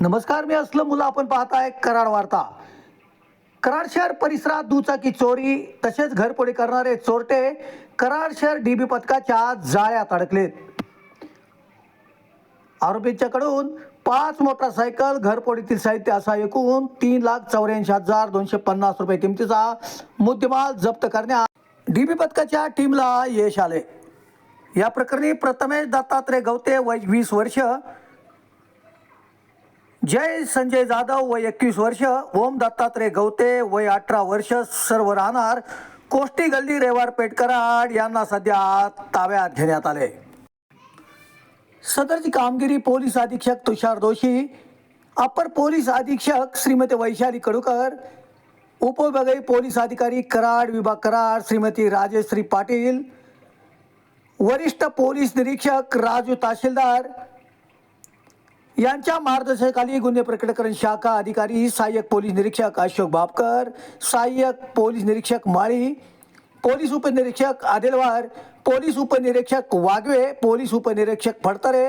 नमस्कार मी असलं मुलं आपण पाहताय कराड वार्ता. कराड शहर परिसरात दुचाकी चोरी तसेच घरपोडी करणारे चोरटे कराड शहर डीबी पथकाच्या जाळ्यात अडकलेत. आरोपींच्याकडून पाच मोटारसायकल घरपोडीतील साहित्य असा एकूण तीन लाख चौऱ्याऐंशी हजार दोनशे पन्नास रुपये किमतीचा मुद्देमाल जप्त करण्यात डीबी पथकाच्या टीमला यश आले. या प्रकरणी प्रथमेश दत्तात्रय गवते वय वीस वर्ष जय संजय जाधव वय एकवीस वर्ष ओम दत्तात्रय गवते वय अठरा वर्ष सर्व राहणार कोष्टी गल्ली रेवाड पेठ कराड यांना सध्या ताब्यात घेण्यात आले. सदरची कामगिरी पोलीस अधीक्षक तुषार दोषी अपर पोलीस अधीक्षक श्रीमती वैशाली कडूकर उपविभागीय पोलीस अधिकारी कराड विभाग कराड श्रीमती राजेश्री पाटील वरिष्ठ पोलीस निरीक्षक राजू तहसीलदार यांच्या मार्गदर्शनाखाली गुन्हे प्रकटीकरण शाखा अधिकारी सहाय्यक पोलीस निरीक्षक अशोक बापकर सहाय्यक पोलीस निरीक्षक माळी पोलीस उपनिरीक्षक आदिलवार पोलीस उपनिरीक्षक वाघवे पोलीस उपनिरीक्षक फडतरे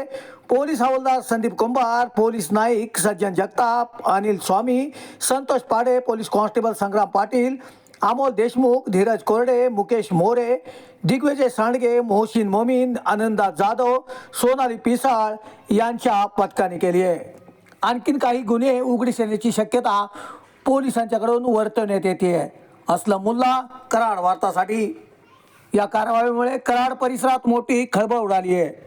पोलीस हवालदार संदीप कुंभार पोलीस नाईक सज्जन जगताप अनिल स्वामी संतोष पाडे पोलीस कॉन्स्टेबल संग्राम पाटील अमोल देशमुख धीरज कोरडे मुकेश मोरे दिग्विजय सांडगे मोहसिन मोमीन आनंदा जाधव सोनाली पिसाळ यांच्या पथकाने केली आहे. आणखीन काही गुन्हे उघडीस येण्याची शक्यता पोलिसांच्याकडून वर्तवण्यात येते असलं मुल्ला कराड वार्तासाठी. या कारवाईमुळे कराड परिसरात मोठी खळबळ उडाली आहे.